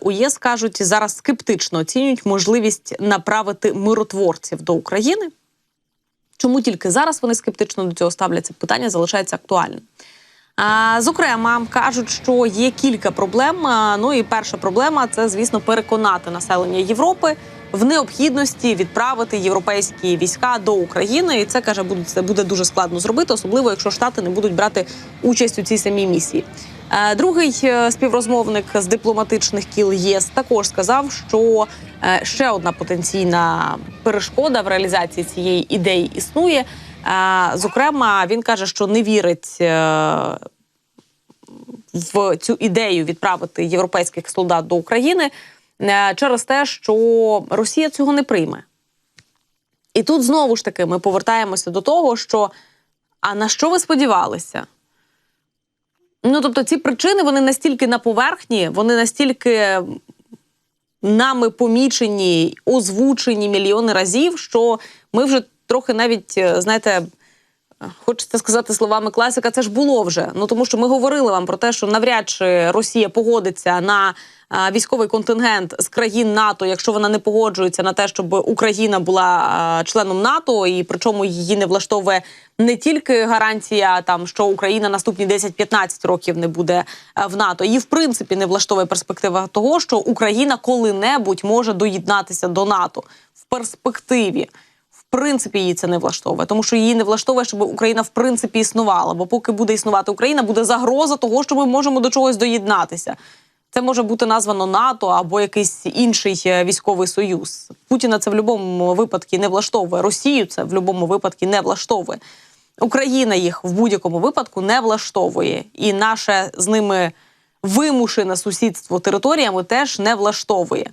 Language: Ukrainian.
У ЄС кажуть, зараз скептично оцінюють можливість направити миротворців до України. Чому тільки зараз вони скептично до цього ставляться? Питання залишається актуальним. А, Зокрема, кажуть, що є кілька проблем. Ну і перша проблема це, звісно, переконати населення Європи в необхідності відправити європейські війська до України. І це каже, буде це буде дуже складно зробити, особливо якщо штати не будуть брати участь у цій самій місії. Е, Другий е, співрозмовник з дипломатичних кіл ЄС також сказав, що е, ще одна потенційна перешкода в реалізації цієї ідеї існує. Зокрема, він каже, що не вірить в цю ідею відправити європейських солдат до України через те, що Росія цього не прийме. І тут знову ж таки ми повертаємося до того, що а на що ви сподівалися? Ну, тобто, ці причини вони настільки на поверхні, вони настільки нами помічені, озвучені мільйони разів, що ми вже трохи навіть, е, знаєте, Хочеться сказати словами класика, це ж було вже. Ну тому що ми говорили вам про те, що навряд чи Росія погодиться на військовий контингент з країн НАТО, якщо вона не погоджується на те, щоб Україна була членом НАТО, і причому її не влаштовує не тільки гарантія, там що Україна наступні 10-15 років не буде в НАТО. Її в принципі не влаштовує перспектива того, що Україна коли-небудь може доєднатися до НАТО в перспективі принципі її це не влаштовує, тому що її не влаштовує, щоб Україна в принципі існувала. Бо поки буде існувати Україна, буде загроза того, що ми можемо до чогось доєднатися. Це може бути названо НАТО або якийсь інший е, військовий союз. Путіна це в будь-якому випадку не влаштовує. Росію це в будь-якому випадку не влаштовує. Україна їх в будь-якому випадку не влаштовує, і наше з ними вимушене сусідство територіями теж не влаштовує.